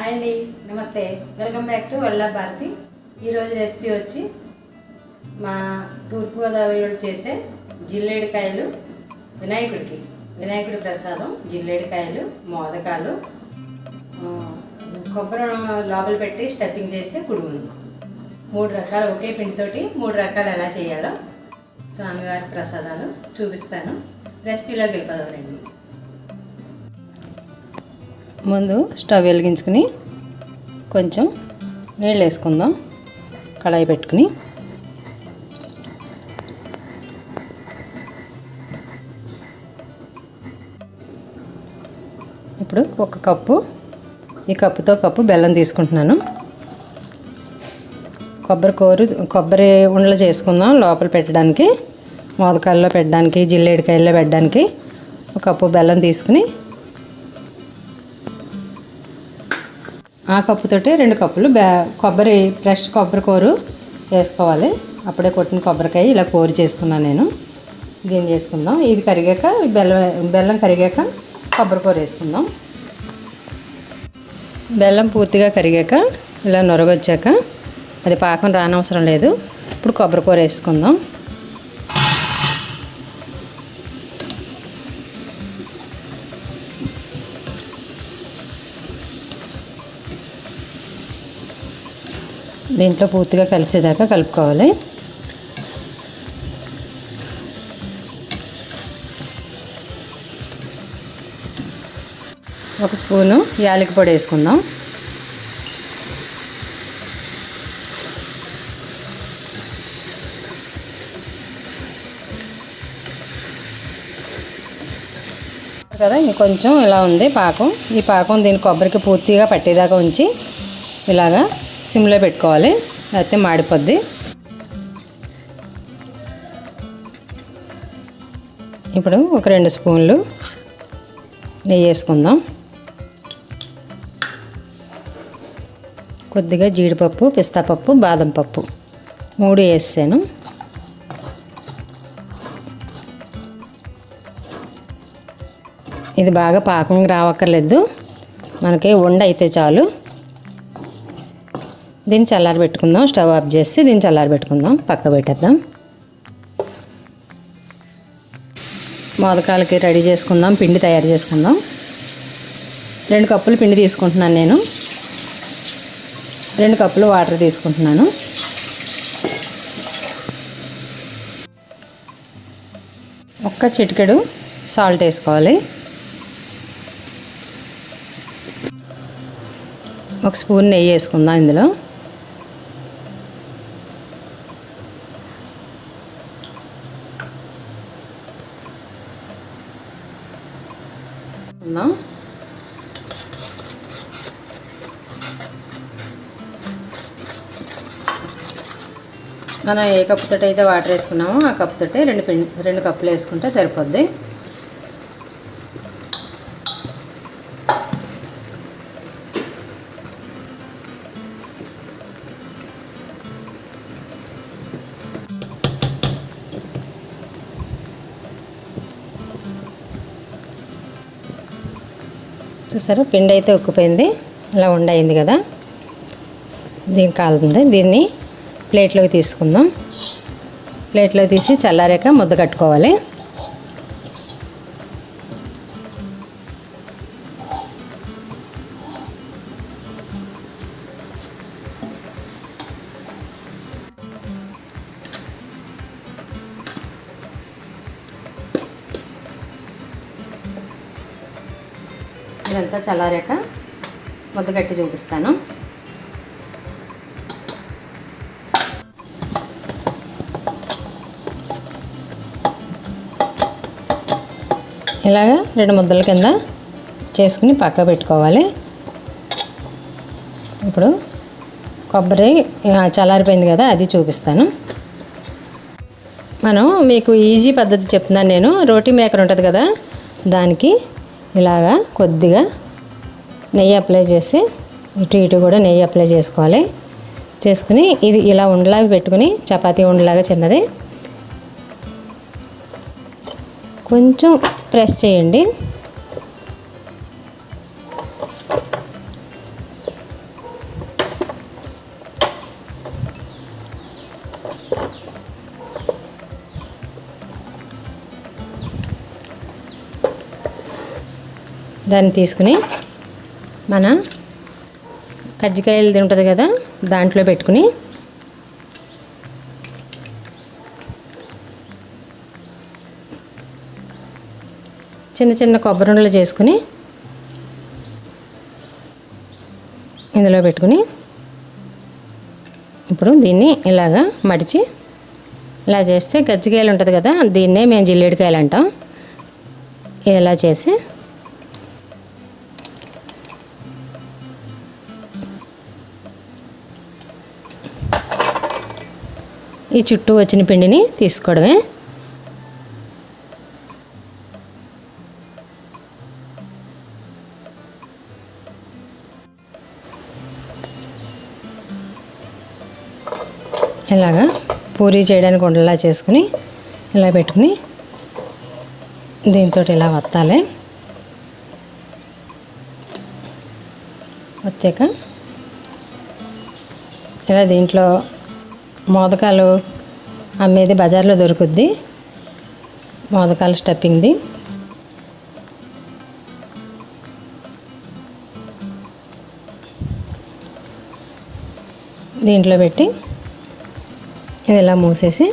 Hi అండి నమస్తే. Welcome back to వల్ల భారతి. ఈరోజు రెసిపీ వచ్చి మా తూర్పుగోదావరిలో చేసే జిల్లేడికాయలు వినాయకుడికి. వినాయకుడి ప్రసాదం జిల్లేడికాయలు మోదకాలు కొబ్బరి లోపల పెట్టి స్టఫింగ్ చేసే కుడుములు. మూడు రకాలు ఒకే పిండితోటి మూడు రకాలు ఎలా చేయాలో స్వామివారి ప్రసాదాలు చూపిస్తాను. రెసిపీలోకి వెళ్ళిపోదామండి ముందు స్టవ్ వెలిగించుకుని కొంచెం నీళ్ళు వేసుకుందాం. కళాయి పెట్టుకుని. ఇప్పుడు ఒక కప్పు ఈ కప్పుతో కప్పు బెల్లం తీసుకుంటున్నాను. కొబ్బరి కూర కొబ్బరి ఉండలు చేసుకుందాం లోపల పెట్టడానికి మోదకాయల్లో పెట్టడానికి జిల్లేడికాయల్లో పెట్టడానికి. ఒక కప్పు బెల్లం తీసుకుని ఆ కప్పుతోటి రెండు కప్పులు బ్యా కొబ్బరి ఫ్రెష్ కొబ్బరి కూరు వేసుకోవాలి. అప్పుడే కొట్టిన కొబ్బరికాయ ఇలా కూర చేసుకున్నాను నేను. దీన్ని చేసుకుందాం. ఇది కరిగాక బెల్లం బెల్లం కరిగాక కొబ్బరి కూర వేసుకుందాం. బెల్లం పూర్తిగా కరిగాక ఇలా నొరగొచ్చాక అది పాకం రానవసరం లేదు. ఇప్పుడు కొబ్బరి కూర వేసుకుందాం. దీంట్లో పూర్తిగా కలిసేదాకా కలుపుకోవాలి. ఒక స్పూను యాలకి పొడి వేసుకుందాం. కదా ఇంకొంచెం ఇలా ఉంది పాకం. ఈ పాకం దీని కొబ్బరికి పూర్తిగా పట్టేదాకా ఉంచి ఇలాగా సిమ్లో పెట్టుకోవాలి. అయితే మాడిపోద్ది. ఇప్పుడు ఒక రెండు స్పూన్లు నెయ్యి వేసుకుందాం. కొద్దిగా జీడిపప్పు పిస్తా పప్పు బాదం పప్పు మూడు వేసాను. ఇది బాగా పాకం రావక్కర్లేదు. మనకి ఉండ అయితే చాలు. దీన్ని చల్లారి పెట్టుకుందాం స్టవ్ ఆఫ్ చేసి దీన్ని చల్లారి పెట్టుకుందాం పక్క పెట్టేద్దాం. మోదకాలకి రెడీ చేసుకుందాం పిండి తయారు చేసుకుందాం. రెండు కప్పులు పిండి తీసుకుంటున్నాను నేను. రెండు కప్పులు వాటర్ తీసుకుంటున్నాను. ఒక్క చిటికెడు సాల్ట్ వేసుకోవాలి. ఒక స్పూన్ నెయ్యి వేసుకుందాం ఇందులో ఉందాం మనం ఏ కప్పుతో అయితే వాటర్ వేసుకున్నామో ఆ కప్పుతో రెండు పిండి రెండు కప్పులు వేసుకుంటే సరిపోద్ది. చూసారా? పిండి అయితే ఉక్కిపోయింది. ఇలా ఉండయింది కదా? దీనికి కాలుతుంది. దీన్ని ప్లేట్లోకి తీసుకుందాం. ప్లేట్లో తీసి చల్లారాక ముద్ద కట్టుకోవాలి. ఇదంతా చల్లారాక ముద్ద కట్టి చూపిస్తాను. ఇలాగా రెండు ముద్దల కింద చేసుకుని పక్క పెట్టుకోవాలి. ఇప్పుడు కొబ్బరి చల్లారిపోయింది కదా అది చూపిస్తాను. మనం మీకు ఈజీ పద్ధతి చెప్తున్నాను నేను. రోటీ మేకర్ ఉంటుంది కదా దానికి ఇలాగా కొద్దిగా నెయ్యి అప్లై చేసి ఇటు ఇటు కూడా నెయ్యి అప్లై చేసుకోవాలి. చేసుకుని ఇది ఇలా ఉండలాగా పెట్టుకుని చపాతీ ఉండలాగా చిన్నది. కొంచెం ప్రెస్ చేయండి. దాన్ని తీసుకుని మన కజ్జికాయలు తింటుంది కదా దాంట్లో పెట్టుకుని చిన్న చిన్న కొబ్బరి ఉండలు చేసుకుని ఇందులో పెట్టుకుని ఇప్పుడు దీన్ని ఇలాగా మడిచి ఇలా చేస్తే గజ్జికాయలు ఉంటుంది కదా దీన్నే మేము జిల్లేడికాయలు అంటాం. ఇలా చేసి ఈ చుట్టూ వచ్చిన పిండిని తీసుకోవడమే. ఇలాగా పూరీ చేయడానికి ఉండలా చేసుకుని ఇలా పెట్టుకుని దీంతో ఇలా వత్తాలి. వత్తాక ఇలా దీంట్లో మోదకాలు అమ్మేది బజార్లో దొరుకుద్ది. మోదకాలు స్టఫింగ్ది. దీంట్లో పెట్టి ఇది ఇలా మూసేసి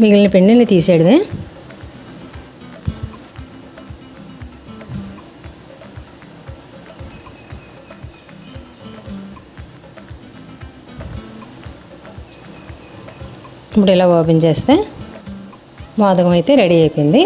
మిగిలిన పిండిని తీసేయడమే. ఇప్పుడు ఇలా ఓపెన్ చేస్తే మోదకం అయితే రెడీ అయిపోయింది.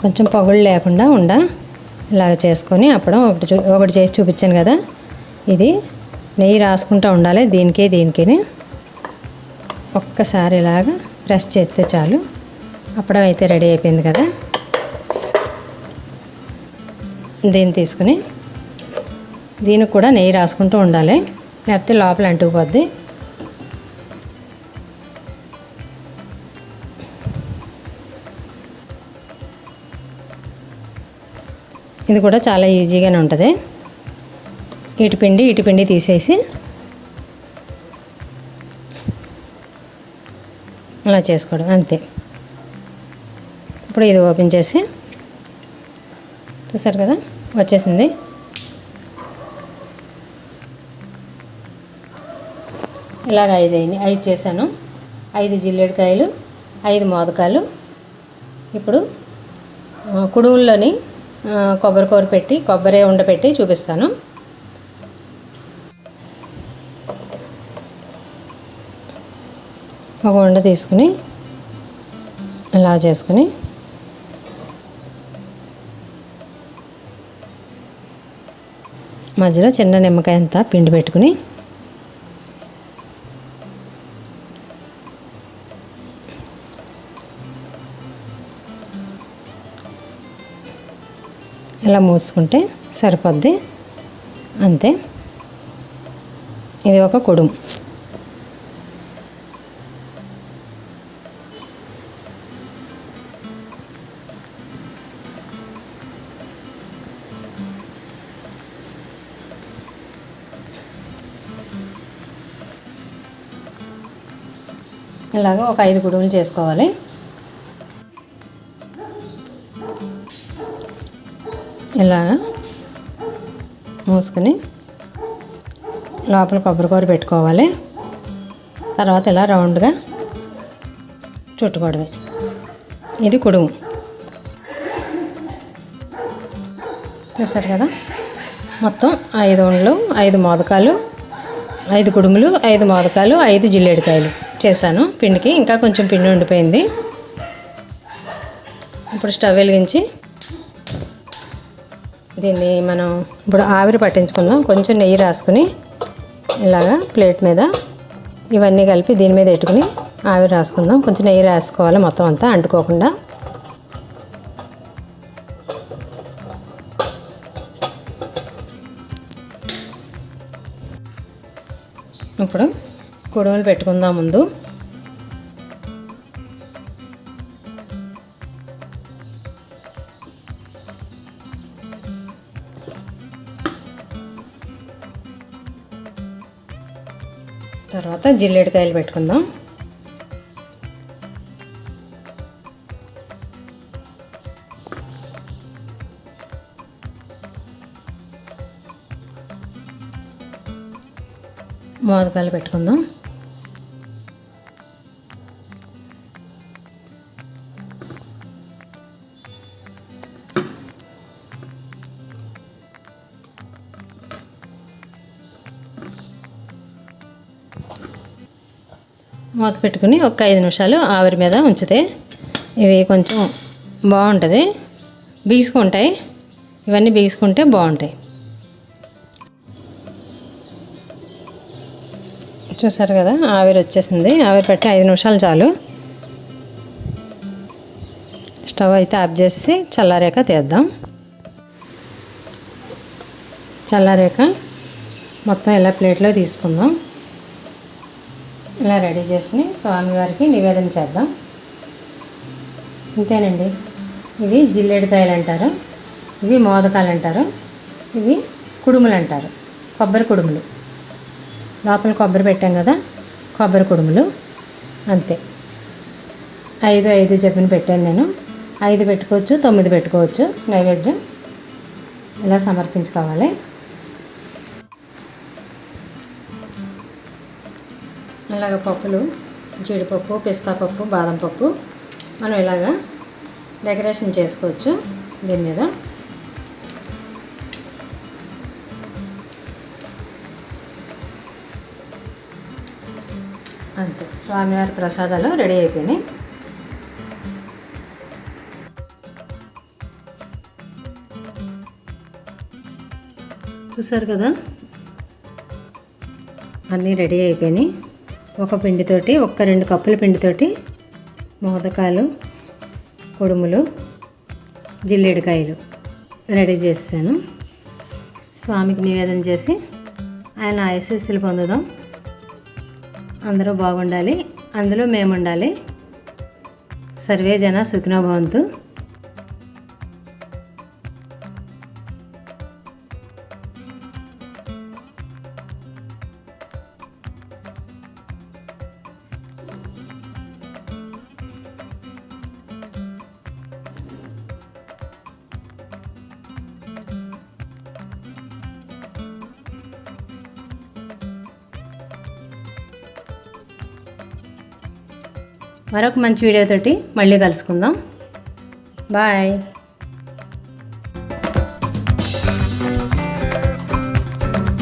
కొంచెం పొగలు లేకుండా ఉండ. ఇలాగ చేసుకొని అప్పుడు ఒకటి చూ ఒకటి చేసి చూపించాను కదా. ఇది నెయ్యి రాసుకుంటూ ఉండాలి. దీనికే దీనికి ఒక్కసారి ఇలాగ ప్రెస్ చేస్తే చాలు. అప్పడం అయితే రెడీ అయిపోయింది కదా. దీన్ని తీసుకుని దీనికి కూడా నెయ్యి రాసుకుంటూ ఉండాలి. లేకపోతే లోపల అంటుకుపోద్ది. ఇది కూడా చాలా ఈజీగానే ఉంటుంది. ఇటు పిండి ఇటు పిండి తీసేసి అలా చేసుకోవడం అంతే. ఇప్పుడు ఇది ఓపెన్ చేసి చూసారు కదా వచ్చేసింది. ఇలాగ ఐదు అయినాయి ఐదు చేశాను. ఐదు జిల్లేడికాయలు ఐదు మోదకాలు. ఇప్పుడు కుడుముల్లోని కొబ్బరి కూర పెట్టి కొబ్బరి ఉండపెట్టి చూపిస్తాను. ఒక ఉండ తీసుకుని ఇలా చేసుకుని మధ్యలో చిన్న నిమ్మకాయ అంతా పిండి పెట్టుకుని ఇలా మూసుకుంటే సరిపోద్ది. అంతే. ఇది ఒక కుడుం. ఇలాగ ఒక ఐదు కుడుములు చేసుకోవాలి. ఇలా మూసుకుని లోపల కొబ్బరికూర పెట్టుకోవాలి. తర్వాత ఇలా రౌండ్గా చుట్టుకోవడమే. ఇది కుడుము. చూసారు కదా? మొత్తం ఐదు ఉండలు ఐదు మోదకాలు ఐదు కుడుములు ఐదు మోదకాలు ఐదు జిల్లేడికాయలు చేశాను. పిండికి ఇంకా కొంచెం పిండి ఉండిపోయింది. ఇప్పుడు స్టవ్ వెలిగించి దీన్ని మనం ఇప్పుడు ఆవిరి పట్టించుకుందాం. కొంచెం నెయ్యి రాసుకుని ఇలాగా ప్లేట్ మీద ఇవన్నీ కలిపి దీని మీద పెట్టుకుని ఆవిరి రాసుకుందాం. కొంచెం నెయ్యి రాసుకోవాలి మొత్తం అంతా అంటుకోకుండా. ఇప్పుడు కుడుములు పెట్టుకుందాం ముందు. తర్వాత జిల్లేడికాయలు పెట్టుకుందాం. మోదకాయలు పెట్టుకుందాం. మూత పెట్టుకుని ఒక ఐదు నిమిషాలు ఆవిరి మీద ఉంచితే ఇవి కొంచెం బాగుంటుంది. బిగుసుకుంటాయి. ఇవన్నీ బిగుసుకుంటే బాగుంటాయి. చూసారు కదా? ఆవిరి వచ్చేసింది. ఆవిరి పెట్టి ఐదు నిమిషాలు చాలు. స్టవ్ అయితే ఆఫ్ చేసి చల్లారాక తీద్దాం. చల్లారాక మొత్తం ఇలా ప్లేట్లో తీసుకుందాం. ఇలా రెడీ చేసుకుని స్వామివారికి నివేదన చేద్దాం. అంతేనండి ఇవి జిల్లేడికాయలు అంటారు. ఇవి మోదకాలు అంటారు. ఇవి కుడుములు అంటారు. కొబ్బరి కుడుములు. లోపల కొబ్బరి పెట్టాం కదా కొబ్బరి కుడుములు. అంతే. ఐదు ఐదు చెప్పిన పెట్టాను నేను. ఐదు పెట్టుకోవచ్చు తొమ్మిది పెట్టుకోవచ్చు. నైవేద్యం ఇలా సమర్పించుకోవాలి? ఇలాగ పప్పులు జీడిపప్పు పిస్తా పప్పు బాదం పప్పు. మనం ఇలాగా డెకరేషన్ చేసుకోవచ్చు దీని మీద. అంతే. స్వామివారి ప్రసాదాలు రెడీ అయిపోయినాయి. చూసారు కదా? అన్నీ రెడీ అయిపోయినాయి. ఒక పిండితోటి ఒక్క రెండు కప్పుల పిండితోటి మోదకాలు కుడుములు జిల్లేడికాయలు రెడీ చేశాను. స్వామికి నివేదన చేసి ఆయన ఆశీస్సులు పొందుదాం. అందరూ బాగుండాలి అందులో మేము ఉండాలి సర్వే జన సుఖినో మరొక మంచి వీడియోతోటి మళ్ళీ కలుసుకుందాం. బాయ్.